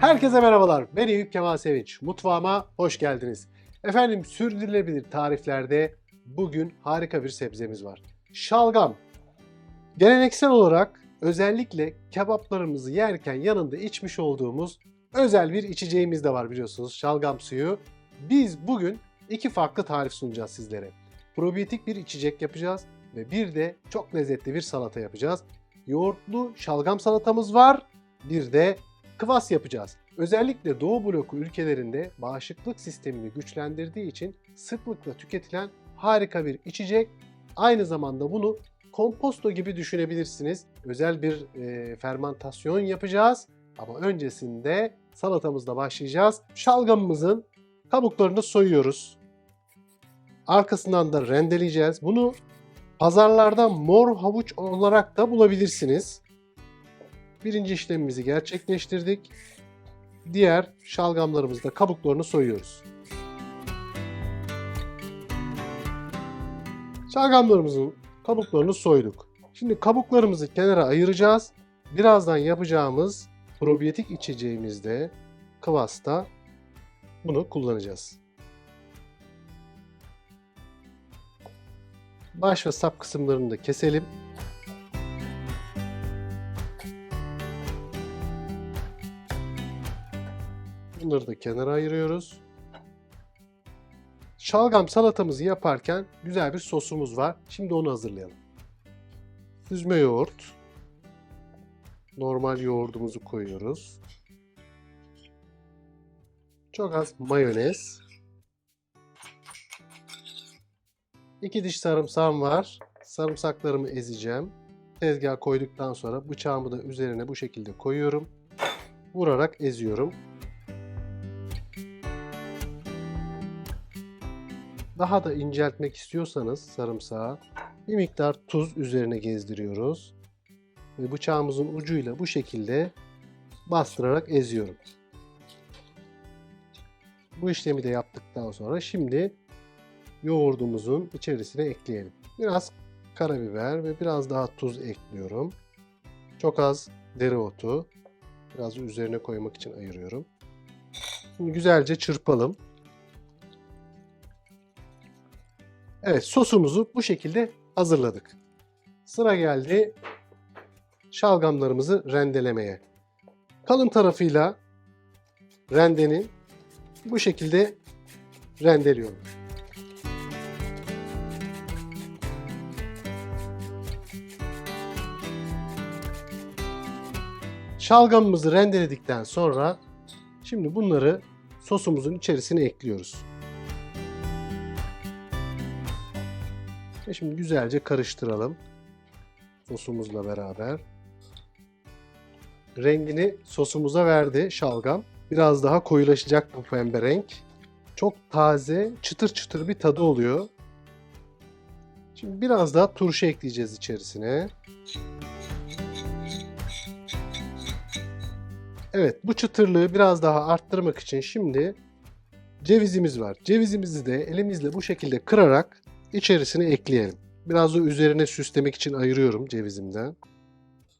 Herkese merhabalar. Ben Eyüp Kemal Sevinç. Mutfağıma hoş geldiniz. Efendim sürdürülebilir tariflerde bugün harika bir sebzemiz var. Şalgam. Geleneksel olarak özellikle kebaplarımızı yerken yanında içmiş olduğumuz özel bir içeceğimiz de var biliyorsunuz. Şalgam suyu. Biz bugün iki farklı tarif sunacağız sizlere. Probiyotik bir içecek yapacağız ve bir de çok lezzetli bir salata yapacağız. Yoğurtlu şalgam salatamız var. Bir de kıvas yapacağız. Özellikle Doğu bloku ülkelerinde bağışıklık sistemini güçlendirdiği için sıklıkla tüketilen harika bir içecek. Aynı zamanda bunu komposto gibi düşünebilirsiniz. Özel bir e, fermentasyon yapacağız. Ama öncesinde salatamızla başlayacağız. Şalgamımızın kabuklarını soyuyoruz. Arkasından da rendeleyeceğiz. Bunu pazarlarda mor havuç olarak da bulabilirsiniz. Birinci işlemimizi gerçekleştirdik. Diğer şalgamlarımızda kabuklarını soyuyoruz. Şalgamlarımızın kabuklarını soyduk. Şimdi kabuklarımızı kenara ayıracağız. Birazdan yapacağımız probiyotik içeceğimizde Kıvas'ta bunu kullanacağız. Baş ve sap kısımlarını da keselim. Bunları da kenara ayırıyoruz. Şalgam salatamızı yaparken güzel bir sosumuz var. Şimdi onu hazırlayalım. Süzme yoğurt. Normal yoğurdumuzu koyuyoruz. Çok az mayonez. 2 diş sarımsağım var. Sarımsaklarımı ezeceğim. Tezgaha koyduktan sonra bıçağımı da üzerine bu şekilde koyuyorum. Vurarak eziyorum. Daha da inceltmek istiyorsanız sarımsağı bir miktar tuz üzerine gezdiriyoruz. Ve bıçağımızın ucuyla bu şekilde bastırarak eziyorum. Bu işlemi de yaptıktan sonra şimdi yoğurdumuzun içerisine ekleyelim. Biraz karabiber ve biraz daha tuz ekliyorum. Çok az dereotu. Biraz üzerine koymak için ayırıyorum. Şimdi güzelce çırpalım. Evet sosumuzu bu şekilde hazırladık. Sıra geldi şalgamlarımızı rendelemeye. Kalın tarafıyla rendenin bu şekilde rendeliyorum. Şalgamımızı rendeledikten sonra şimdi bunları sosumuzun içerisine ekliyoruz. Ve şimdi güzelce karıştıralım. Sosumuzla beraber. Rengini sosumuza verdi şalgam. Biraz daha koyulaşacak bu pembe renk. Çok taze, çıtır çıtır bir tadı oluyor. Şimdi biraz daha turşu ekleyeceğiz içerisine. Evet, bu çıtırlığı biraz daha arttırmak için şimdi cevizimiz var. Cevizimizi de elimizle bu şekilde kırarak içerisine ekleyelim. Biraz da üzerine süslemek için ayırıyorum cevizimden.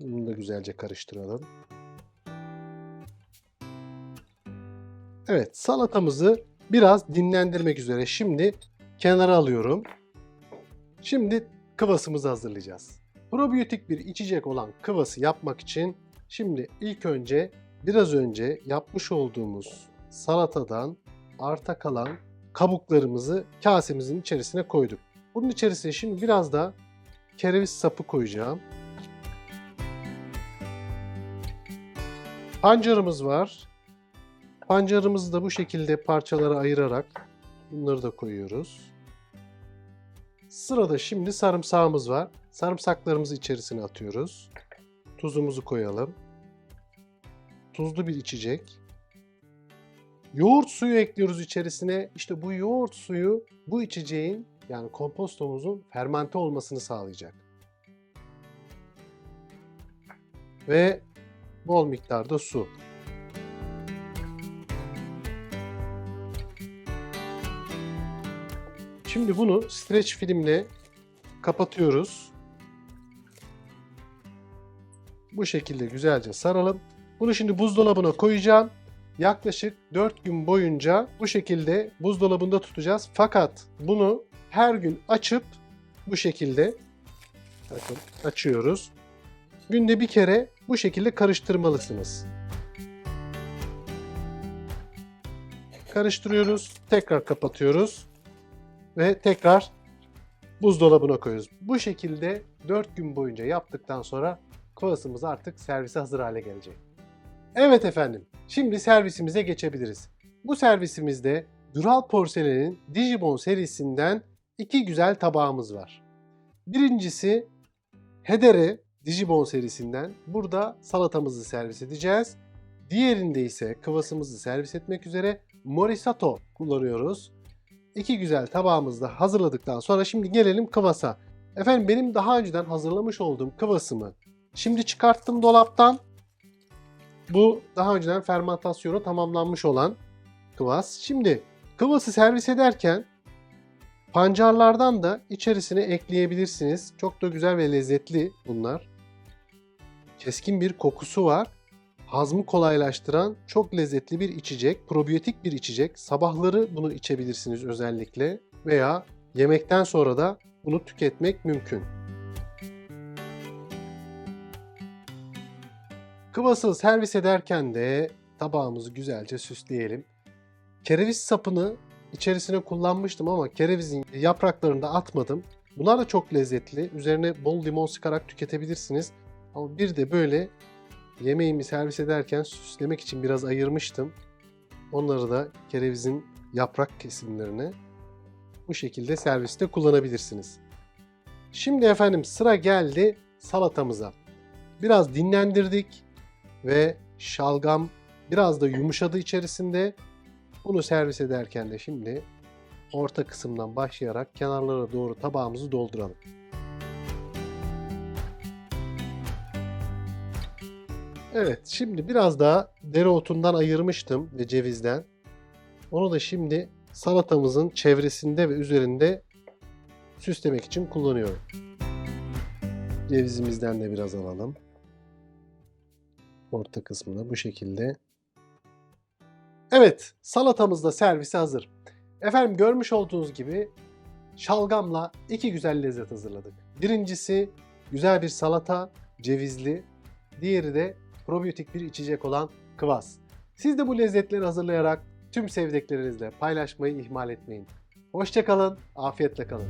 Bunu da güzelce karıştıralım. Evet salatamızı biraz dinlendirmek üzere şimdi kenara alıyorum. Şimdi kıvasımızı hazırlayacağız. Probiyotik bir içecek olan kıvası yapmak için şimdi ilk önce biraz önce yapmış olduğumuz salatadan arta kalan kabuklarımızı kasemizin içerisine koyduk. Bunun içerisine şimdi biraz da kereviz sapı koyacağım. Pancarımız var. Pancarımızı da bu şekilde parçalara ayırarak bunları da koyuyoruz. Sırada şimdi sarımsağımız var. Sarımsaklarımızı içerisine atıyoruz. Tuzumuzu koyalım. Tuzlu bir içecek. Yoğurt suyu ekliyoruz içerisine. İşte bu yoğurt suyu bu içeceğin yani kompostomuzun fermente olmasını sağlayacak. Ve bol miktarda su. Şimdi bunu streç filmle kapatıyoruz. Bu şekilde güzelce saralım. Bunu şimdi buzdolabına koyacağım. Yaklaşık 4 gün boyunca bu şekilde buzdolabında tutacağız. Fakat bunu her gün açıp bu şekilde bakın açıyoruz. Günde bir kere bu şekilde karıştırmalısınız. Karıştırıyoruz, tekrar kapatıyoruz ve tekrar buzdolabına koyuyoruz. Bu şekilde 4 gün boyunca yaptıktan sonra kıvasımız artık servise hazır hale gelecek. Evet efendim, şimdi servisimize geçebiliriz. Bu servisimizde Dural Porselen'in Digimon serisinden iki güzel tabağımız var. Birincisi Hedere Digimon serisinden. Burada salatamızı servis edeceğiz. Diğerinde ise kıvasımızı servis etmek üzere Morisato kullanıyoruz. İki güzel tabağımızı da hazırladıktan sonra şimdi gelelim kıvasa. Efendim benim daha önceden hazırlamış olduğum kıvasımı şimdi çıkarttım dolaptan. Bu daha önceden fermentasyonu tamamlanmış olan kıvas. Şimdi kıvası servis ederken pancarlardan da içerisine ekleyebilirsiniz. Çok da güzel ve lezzetli bunlar. Keskin bir kokusu var. Hazmı kolaylaştıran çok lezzetli bir içecek, probiyotik bir içecek. Sabahları bunu içebilirsiniz özellikle veya yemekten sonra da bunu tüketmek mümkün. Kıvasını servis ederken de tabağımızı güzelce süsleyelim. Kereviz sapını içerisine kullanmıştım ama kerevizin yapraklarını da atmadım. Bunlar da çok lezzetli. Üzerine bol limon sıkarak tüketebilirsiniz. Ama bir de böyle yemeğimi servis ederken süslemek için biraz ayırmıştım. Onları da kerevizin yaprak kesimlerini bu şekilde serviste kullanabilirsiniz. Şimdi efendim sıra geldi salatamıza. Biraz dinlendirdik ve şalgam biraz da yumuşadı içerisinde. Bunu servis ederken de şimdi orta kısımdan başlayarak kenarlara doğru tabağımızı dolduralım. Evet, şimdi biraz daha dereotundan ayırmıştım ve cevizden. Onu da şimdi salatamızın çevresinde ve üzerinde süslemek için kullanıyorum. Cevizimizden de biraz alalım. Orta kısmına bu şekilde. Evet, salatamız da servise hazır. Efendim görmüş olduğunuz gibi şalgamla iki güzel lezzet hazırladık. Birincisi güzel bir salata, cevizli. Diğeri de probiyotik bir içecek olan kıvas. Siz de bu lezzetleri hazırlayarak tüm sevdiklerinizle paylaşmayı ihmal etmeyin. Hoşçakalın, afiyetle kalın.